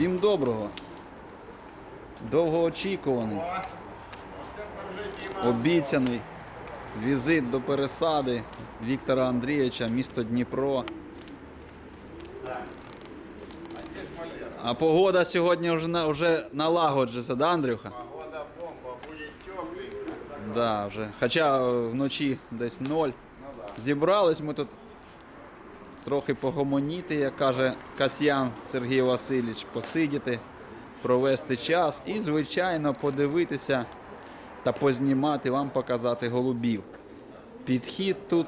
Всім доброго. Довгоочікуваний, обіцяний візит до пересади Віктора Андрійовича, місто Дніпро. А погода сьогодні вже, вже налагоджується, да, Андрюха? Погода бомба, будет тепленько. Да, вже. Хоча вночі десь ноль. Зібрались ми тут трохи погомоніти, як каже Касьян Сергій Васильович, посидіти, провести час і, звичайно, подивитися та познімати, вам показати голубів. Підхід тут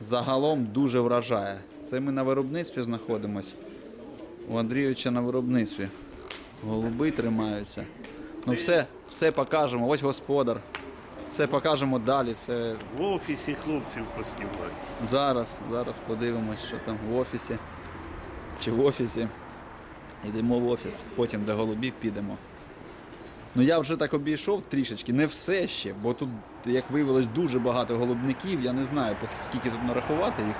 загалом дуже вражає. Це ми на виробництві знаходимось. У Андрійовича на виробництві. Голуби тримаються. Ну все, все покажемо. Ось господар. Все покажемо далі. Все В офісі хлопців поснімати. зараз. Зараз подивимось, що там в офісі. Чи в офісі. Йдемо в офіс, потім до голубів підемо. Ну я вже так обійшов трішечки, не все ще, бо тут, як виявилось, дуже багато голубників. Я не знаю, поки скільки тут нарахувати їх,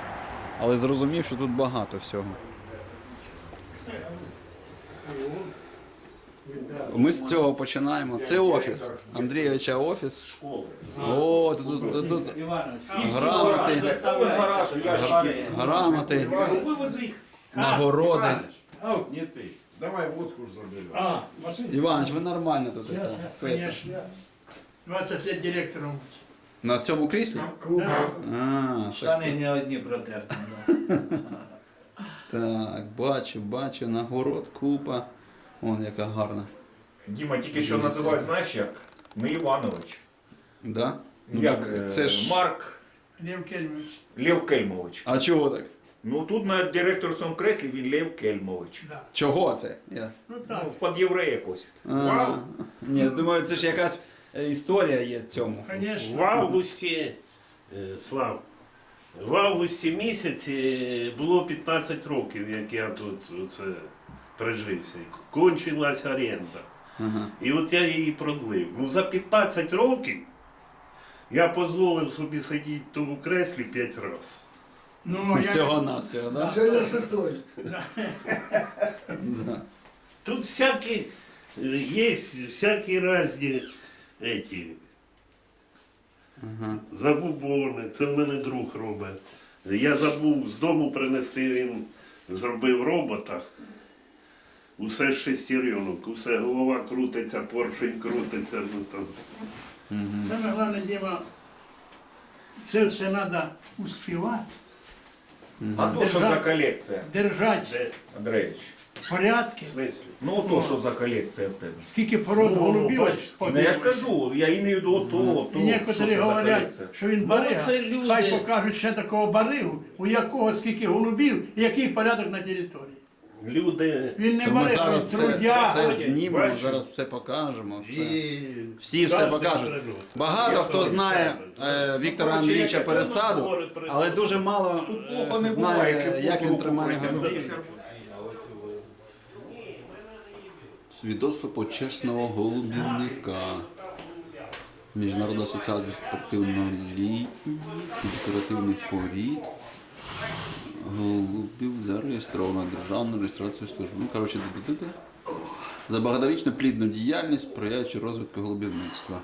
але зрозумів, що тут багато всього. Ми з цього починаємо. Це офіс. Андрійовича офіс. Школи. О, тут, тут, тут грамоти, грамоти, їх. нагороди. Не ты. Давай водку ж заберем. А, машина? Іванович, ви нормально тут. Конечно. 20 лет директором. На цьому кріслі? А, так, Штани не одні протерті. так, бачу, бачу, нагород, купа. Вон яка гарна. Діма тільки що називають, знаєш як? Не Іванович. Да? Ну, як так, е, це ж... Марк Лев Кельмович. Лев Кельмович. А чого так? Ну тут на директорському креслі він Лев Кельмович. Да. Чого це? Я... Ну так. Ну, під єврея косить. А, Ні, думаю, це ж якась е, історія є в цьому. В Конечно. августі, е, Слав, в августі місяці було 15 років, як я тут оце прижився. І Кончилась оренда. Ага. І от я її продлив. Ну за 15 років я дозволив собі сидіти в тому креслі 5 разів. Ну, я... Всього навсього, да? Да. Тут всякі е, є всякі різні эти, Ага. забубони. Це в мене друг робить. Я забув з дому принести, він зробив робота. Усе шестеренок, усе голова крутиться, поршень крутиться. Ну, там. Саме головне, Діма, це все треба успівати, А то що за колекція, держати Де? Андрійович? порядки. В смислі? Ну то що за колекція в тебе? Скільки пород Ну, голубів. бачиш. Ну я ж кажу, я імею до того, І того, що некоторі це за говорять, колекція. що він Ну, барига. це люди. Хай покажуть ще такого баригу, у якого скільки голубів і який порядок на території. Люди. Він не То ми зараз все, все знімемо, Бачиш? зараз все покажемо. Все. І... Всі все Кожен покажуть. приносить. Багато Я хто знає себе. е, Віктора Ну, Андрійовича яке пересаду, говорить, але дуже мало Тут е, плохо не буває, знає, як він руку тримає голубів. Свідоцтво почесного голубівника. Міжнародна асоціація спортивного літніх декоративних порід. Голубів зареєстрована державна реєстрація служби. Ну, коротше, За багаторічну плідну діяльність, сприяючи розвитку голубівництва.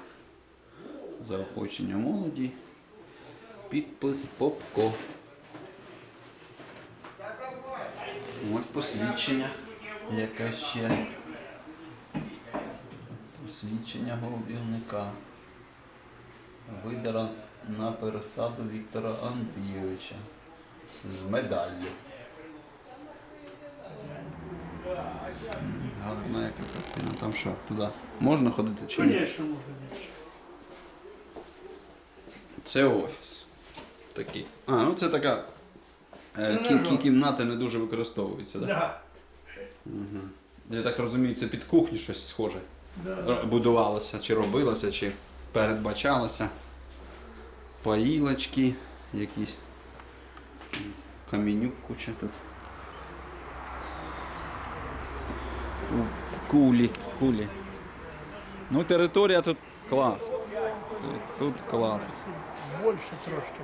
Заохочення молоді. Підпис Попко. Ось посвідчення. Яке ще. Посвідчення голубівника. Видара на пересаду Віктора Андрійовича. З медаллю. Гарна яка картина. Там що, туди можна ходити чи ні? Звісно, можна. Це офіс. Такий. А, ну це така. Е, кі- кі- кімната не дуже використовується, так? Да? Да. Я так розумію, це під кухню щось схоже. Р- Будувалося, чи робилося, чи передбачалося. Паїлочки якісь. Камінюк куча тут. Кулі, кулі. Ну, територія тут клас. Тут, тут клас. Більше трошки.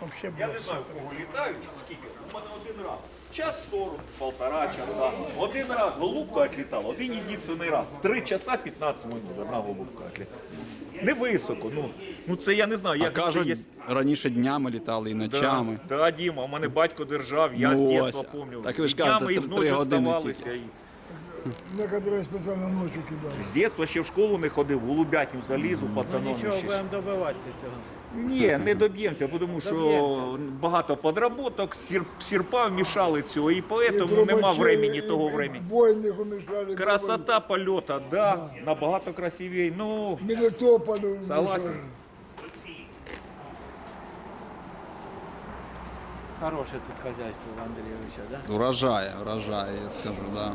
Вообще Я не знаю, кого літають, скільки. У мене один раз. Час 40, полтора часа. Один раз голубка відлітала, один єдиний раз. Три часа 15 минут одна голубка відлітала. Не високо, ну. Ну це я не знаю, А як кажуть, є. раніше днями літали і ночами. Да, да, Діма, у мене батько держав, я Ну з дійства пам'ятаю. Так ви ж І днями, кажете, і три вночі вставалися. І... Некоторые спеціально ночі кидали. З дійства ще в школу не ходив, голубятню залізу, пацаном. Нічого, ще. будемо добиватися цього. Ні, не доб'ємося, тому що багато подработок, сір, сірпа вмішали цього, і поэтому нема времени того времени. Умешали. Красота польота, да, набагато красивее. Ну, Мелитополю. согласен. Хороше тут хазяйство в Андрійовича, да? Вражає, вражає, я скажу, да.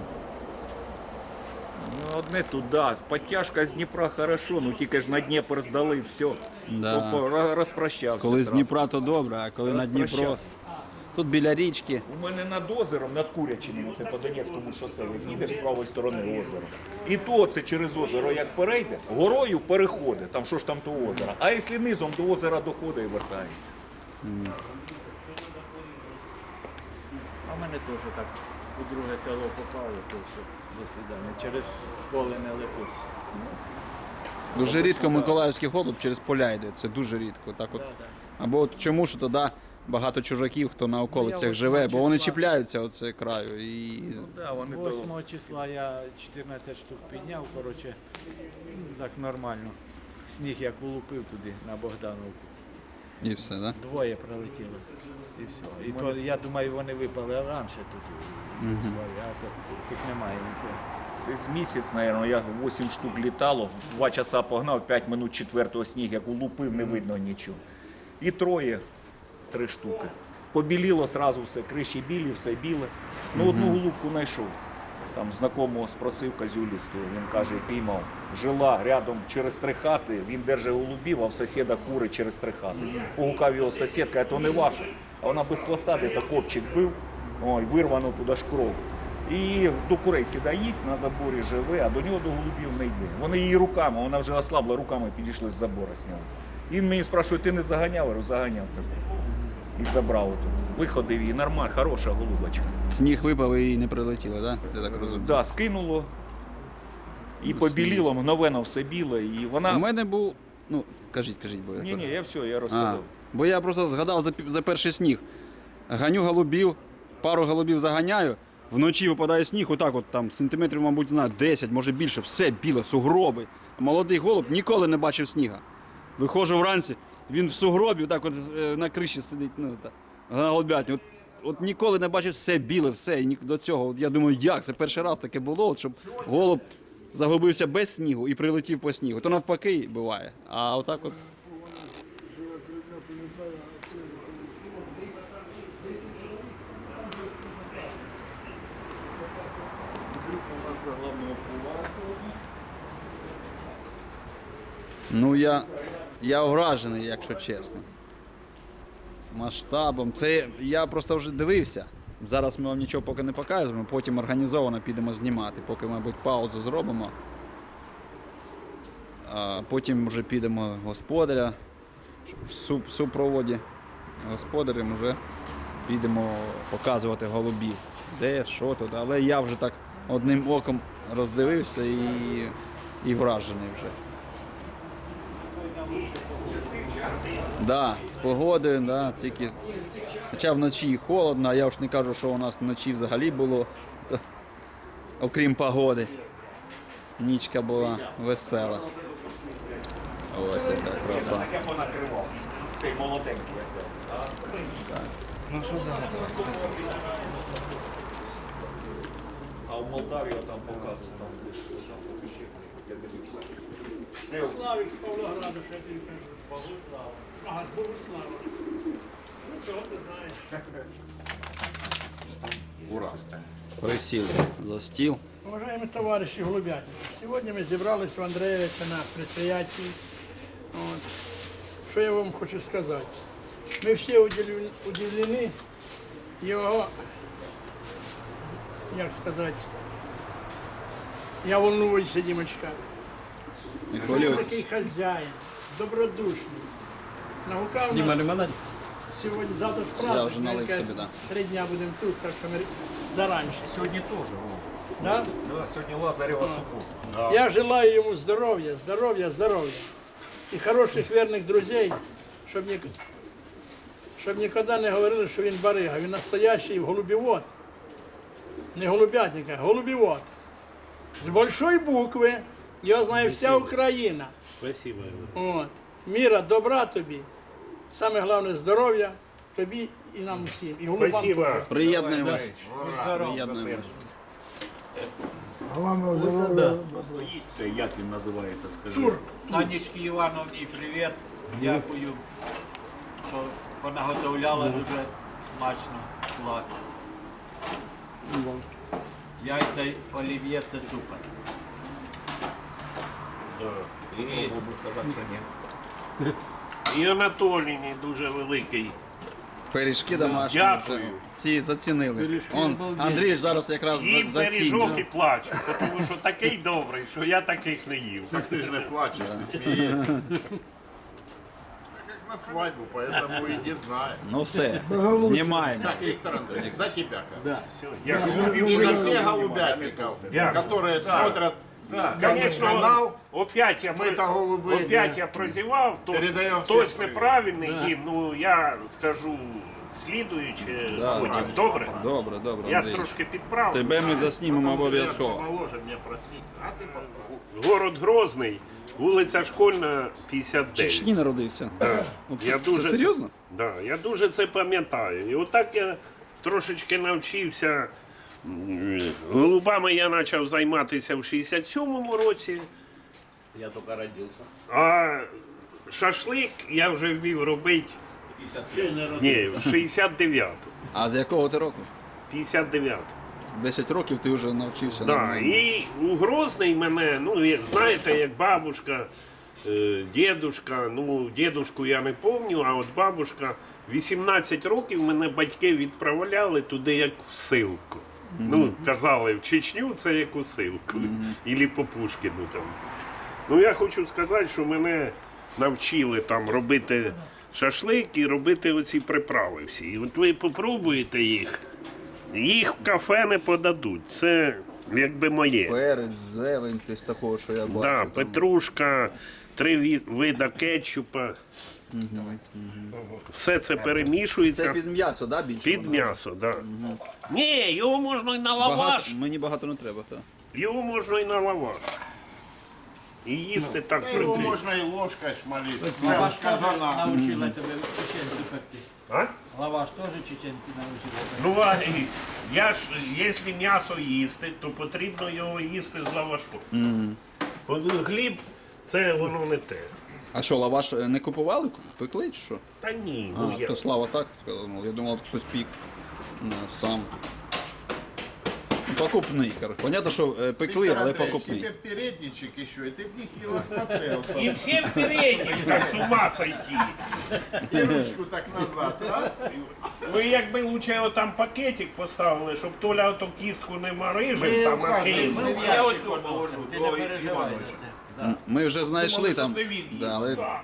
Ну, одне тут, да, подтяжка з Дніпра хорошо, ну тільки ж на Дніпр здали, все. Да. Попо- Розпрощався. Коли з зразу. Дніпра, то добре, а коли на Дніпро. Розпрощався. Тут біля річки. У мене над озером, над Курячиним, це по Донецькому шосе, їдеш з правої сторони озера. І то це через озеро як перейде, горою переходить, там що ж там то озеро. А якщо низом до озера доходить і вертається. А в мене теж так у друге село попало, то все, до свидання. Через поле не летить. Дуже рідко Миколаївський голуб через поля йде. Це дуже рідко. Так от. Або от чому ж тоді багато чужаків, хто на околицях Ну, живе, бо вони чіпляються оце краю. І Да, вони 8 числа я 14 штук підняв, коротше, ну, так нормально. Сніг як улупив туди на Богдановку. І все, да? Двоє прилетіло. І все. І то, я думаю, вони випали раніше тут у а то їх немає. Це з місяць, мабуть, я 8 штук літало, 2 часа погнав, 5 минут четвертого сніг, як улупив, не видно нічого. І троє, три штуки. Побіліло сразу все, криші білі, все біле. Ну, одну голубку знайшов. Там знакомого спросив козюлісту, він каже, піймав. Жила рядом через три хати, він держить голубів, а в сусіда кури через три хати. Погукав його сусід, каже, то не ваше. А вона без хвоста, де то копчик бив, ой, вирвано туди ж кров. І до курей сіда їсть, на заборі живе, а до нього до голубів не йде. Вони її руками, вона вже ослабла, руками підійшли з забора сняли. І він мені спрашує, ти не заганяв? Я говорю, заганяв таку. І забрав оту. Виходив її, нормально, хороша голубочка. Сніг випав і не прилетіло, да? Я так розумію. Да, скинуло. І побіліло, мгновенно все біле. І вона. У мене був. Ну, кажіть, кажіть, бо я Ні, ні, я все, я А, розказав. бо я просто згадав за, пі- за перший сніг. Ганю голубів, пару голубів заганяю, вночі випадає сніг, отак от там сантиметрів, мабуть, знаю, 10, може більше, все біле, сугроби. Молодий голуб ніколи не бачив сніга. Виходжу вранці, він в сугробі, так от е, на криші сидить, ну, так, на голубятні. От, от ніколи не бачив все біле, все. І ні- до цього. От я думаю, як це перший раз таке було, от, щоб голуб загубився без снігу і прилетів по снігу. То навпаки буває. А отак от Три дня прилетає, а це Ну, я, я вражений, якщо чесно. Масштабом. Це я просто вже дивився. Зараз ми вам нічого поки не показуємо, потім організовано підемо знімати, поки, мабуть, паузу зробимо. А потім вже підемо господаря. В супроводі господарем вже підемо показувати голубів. Де, що тут. Але я вже так одним оком роздивився і, і вражений вже. Да, з погодою, да, тільки. Хоча вночі холодно, а я ж не кажу, що у нас вночі взагалі було, то, окрім погоди. Нічка була весела. Ось яка краса. Так я понакривав. Цей. А в Молдавії там показують, там лише там вообще. Це Славик з Павлограду, ще тобі кажу. Ага, з Богослава. Ну, чого ти знаєш? Присіли за стіл. Уважаемые товарищи голубятники, сегодня мы собрались в Андреевича на предприятии. Вот. Что я вам хочу сказать? Мы все удивлен- удивлены его, як сказать, я волнуюся, Дімочка. Він такий хазяїн, добродушний. Нагукав Діма, нас на Сьогодні, завтра ж Я праздник. вже налив ми, собі, да. Три дня будемо тут, так що ми зараніше. Сьогодні теж. Да? Да, сьогодні Лазарєва субота. Я желаю ему здоровья, здоровья, здоровья. И хороших верных друзей, щоб, ні, щоб ніколи не говорили, що він барига. Він настоящий голубівод. Не голубятник, а голубівод. З большої букви. Його знає вся Україна. Спасибо. От. Міра, добра тобі. Саме головне здоров'я тобі і нам всім. І голубам Спасибо. теж. Приєднуємось. Приєднуємось. Головне здоров'я. Це як він називається, скажи. Тур. Танечки Івановні, привіт. Дякую, що понаготовляла дуже смачно, клас. Яйця олів'є це супер. І можу сказати, що ні. І Анатолійні дуже великий. Пиріжки домашні. Дякую. вже Всі зацінили. Он, Андрій ж зараз якраз І за- пиріжок і зацінює. плачу, тому що такий добрий, що я таких не їв. Так ты же не плачешь, ты смеешься. Как на свадьбу, поэтому иди знай. Ну все, знімаємо. Так, Виктор Андреевич, за тебя. Да. Все, я И за всех голубятников, Дякую. которые смотрят Конечно, канал. опять я, Ми та голуби. опять я прозівав, то хтось привіт. неправильний, Дім, ну я скажу слідуючи потім. Добре? Добре, добре, Я Андрій. трошки підправлю. Тебе ми заснімемо обов'язково. Помоложе мне простить. А ты попробуй. Город Грозний, вулиця Школьна, В 59. Чечні народився. Це- Я дуже Це серйозно? Да, я дуже це пам'ятаю. І отак я трошечки навчився. Голубами я почав займатися в 67-му році. Я тільки родився. А шашлик я вже вмів робити ні, в 69-му. А з якого ти року? 59 10 років ти вже навчився. Да, нормально. і у Грозний мене, ну як знаєте, як бабушка, е, дідушка, ну дідушку я не пам'ятаю, а от бабушка 18 років мене батьки відправляли туди як в силку. Ну, казали, в Чечню це як у силку. Ілі по Пушкіну там. Ну я хочу сказати, що мене навчили там робити шашлик і робити оці приправи всі. І от ви попробуєте їх. Їх в кафе не подадуть. Це якби моє. Перець, зелень, з такого, що я бачу. Да, там. петрушка, три ві- вида кетчупа. Все це перемішується Це під, під м'ясо, да, більше? воно? м'ясо. Да. Ні, його можна і на лаваш. Багато, мені багато не треба, так. Його можна і на лаваш. І їсти так Да его прикрити. можно и ложкой шмалить. Лаваш казана. навчила тебе чеченці пекти. А? Лаваш теж чеченці навчила. Ну, а і я ж, якщо м'ясо їсти, то потрібно його їсти з лавашком. От Хліб це воно не те. А що, лаваш е, не купували? Пекли чи що? Та ні, А, ну я. то Слава так сказав. Я думав, хтось пік ну, сам. Покупний, коротше. Понятно, що е, пекли, але покупний. тебе передничек еще, и ты в них ело смотрелся. І всім передничках з ума сойти. И ручку так назад, раз. Ви якби лучше там пакетик поставили, щоб Толя ото кістку не марижив, там а ухажуємо, кинув. ми Я ось ухажуємо, положу Ти не переживай за. Ми вже знайшли там. Це він Да, але... Так.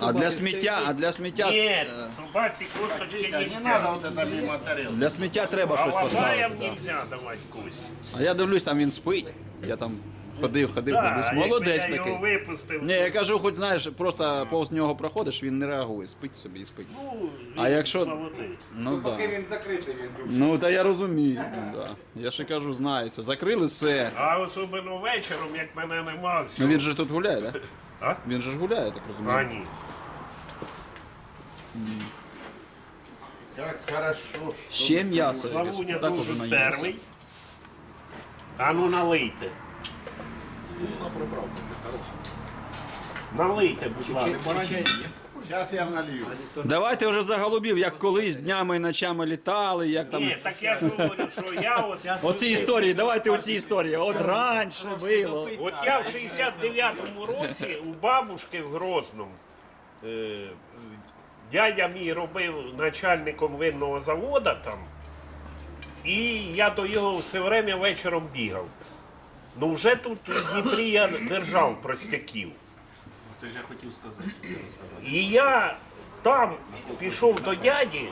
А для сміття, а для сміття. Ні, е, собаці косточки Вика, не нельзя. надо вот это мимо тарелки. Для сміття треба А щось поставити. да. нельзя давати кость. А я дивлюсь, там він спить. Я там ходив, ходив, Да, дивлюсь. якби Молодець я такий. його випустив. Ні, я кажу, хоч знаєш, просто повз нього проходиш, він не реагує, спить собі і спить. ну, А він якщо- молодець. Ну так. Да. він закритий, він дуже. Ну та я розумію. Да. Я ще кажу, знається. Закрили все. А особливо вечором, як мене нема, все. Ну він же тут гуляє, так? А? Він же ж гуляє, так А ні. Как хорошо, что... Ще м'ясо. Славуня якесь. Так дуже уже наївся. перший. А ну налийте. Налийте, будь ласка. Сейчас я налью. Давайте вже за голубів, як колись днями і ночами літали, як там. Ні, так я ж говорю, що я от, Оці історії, давайте оці історії. От раніше було. от я в 69-му році у бабушки в Грозному. Е, дядя мій робив начальником винного заводу там. І я до його все время вечором бігав. Ну вже тут у Дніпрі я держав простяків. Це ж я хотів сказати, що я розказав. І я там пішов до дяді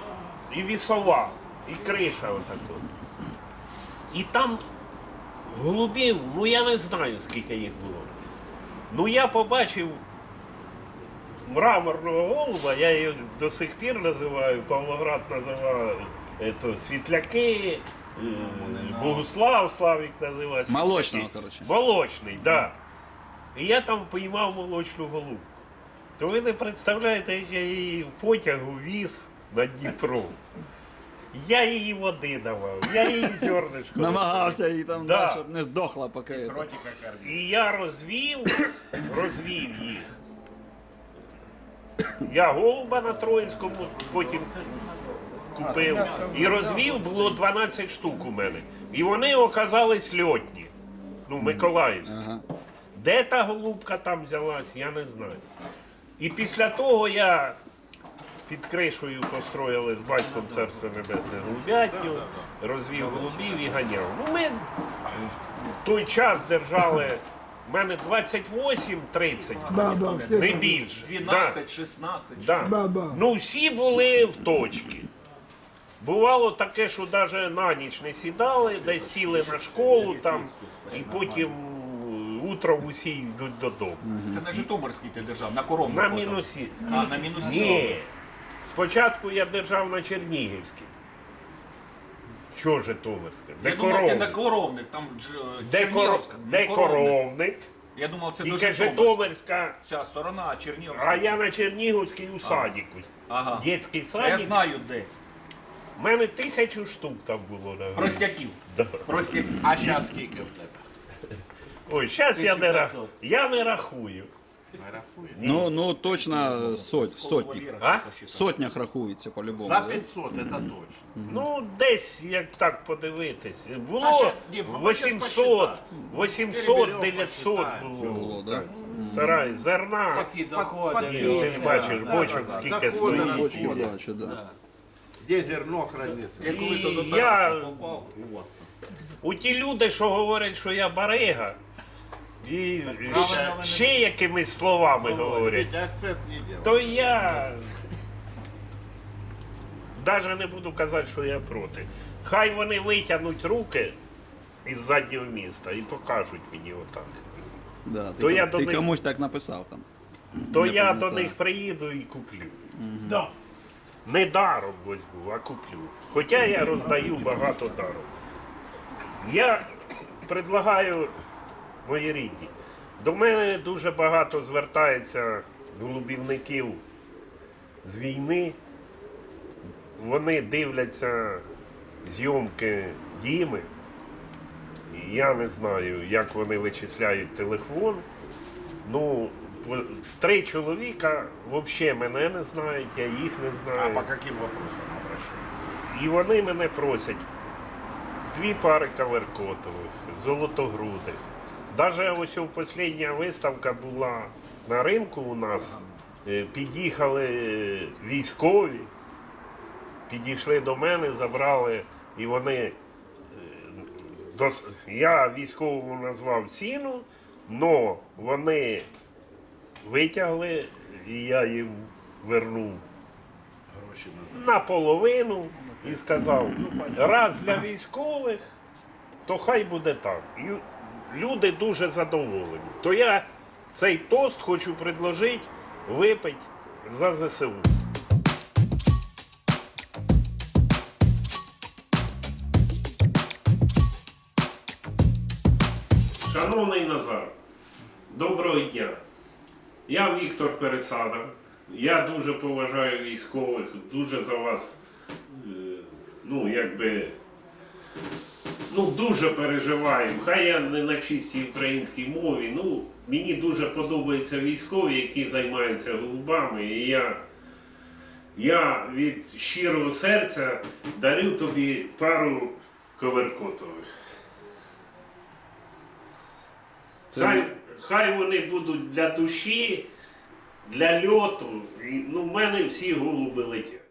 і вісова, і криша отако. І там голубів, ну я не знаю, скільки їх було. Ну я побачив мраморного голуба, я їх до сих пір називаю, Павлоград називає ето, світляки, е, Богуслав Славік називає. Молочного, коротше. Молочний, так. Да. І я там поймав молочну голубку. То ви не представляєте, як я її в потягу віз на Дніпро. Я її води давав, я її зернишко. Намагався і там, Да. щоб не здохла поки. кормить. І я розвів, розвів їх. Я голуба на Троїнському потім купив. І розвів було 12 штук у мене. І вони оказались льотні. Ну, Миколаївські. Де та голубка там взялась, я не знаю. І після того я під кришею построїли з батьком царство небесне голубятню, розвів голубів і ганяв. Ну, ми в той час держали. в мене 28-30, Да, да, не так. більше. 12, 16. Да. Да, да. Ну, всі були в точці. Бувало таке, що навіть на ніч не сідали, десь сіли на школу там, і потім утром усі йдуть додому. Це на Житомирський ти держав, на коровнику. На мінусі. А, на мінусі. Ні. Спочатку я держав на Чернігівській. Що Житомирське? Де Я думав, ти на коровник? коровник, там дж... Де, Чернігівська. де коровник. коровник? Я думав, це до Тільки Житомирська. Житомирська. Ця сторона, а Чернігівська. А я на Чернігівській у садіку. Ага. Дітський Я садик. знаю де. У мене тисячу штук там було. на. Простяків. Да. Простяків. А зараз скільки в тебе? Ой, зараз я не 1500. рахую. Я не рахую. Ну, ну точно соть, в сотнях. А? В сотнях рахується по-любому. За да? 500, це точно. Ну, десь як так подивитись. А Було ще, Дім, щас 800, посчитай. 800, 900 посчитаем. було. Було, да? Старай, зерна. Такі доходи. Ти ж бачиш, бочок скільки доходи, стоїть. Бочки да. Де зерно храниться? Я коли то І я- Тараса попав, у вас там. У ті люди, що говорять, що я барига, і правильно ще якимись словами говорять, акцент не то я навіть не буду казати, що я проти. Хай вони витягнуть руки із заднього міста і покажуть мені отак. Да, ти То я до ти них- комусь так написав там. То Я я пам'ятаю. до них приїду і куплю. Да. Не даром возьму, а куплю. Хоча я роздаю багато даром. Я предлагаю, мої рідні, до мене дуже багато звертається голубівників з війни. Вони дивляться зйомки Діми. Я не знаю, як вони вичисляють телефон. Ну, три чоловіка взагалі мене не знають, я їх не А знаю. по каким вопросам обращаются? І вони мене просять дві пари каверкотових, золотогрудих. Даже ось у остання виставка була на ринку у нас. е, Під'їхали військові, підійшли до мене, забрали, і вони. е, дос- Я військовому назвав ціну, але вони витягли, і я їм вернув Гроші наполовину і сказав, раз для військових, то хай буде так. Люди дуже задоволені. То я цей тост хочу предложити випити за ЗСУ. Шановний Назар, доброго дня. Я Віктор Пересада. Я дуже поважаю військових, дуже за вас, е, ну, якби, ну, дуже переживаю. Хай я не на чистій українській мові. Ну, мені дуже подобаються військові, які займаються голубами. І я, я від щирого серця дарю тобі пару коверкотових. Це Хай, хай вони будуть для душі, для льоту. І, Ну, в мене всі голуби летять.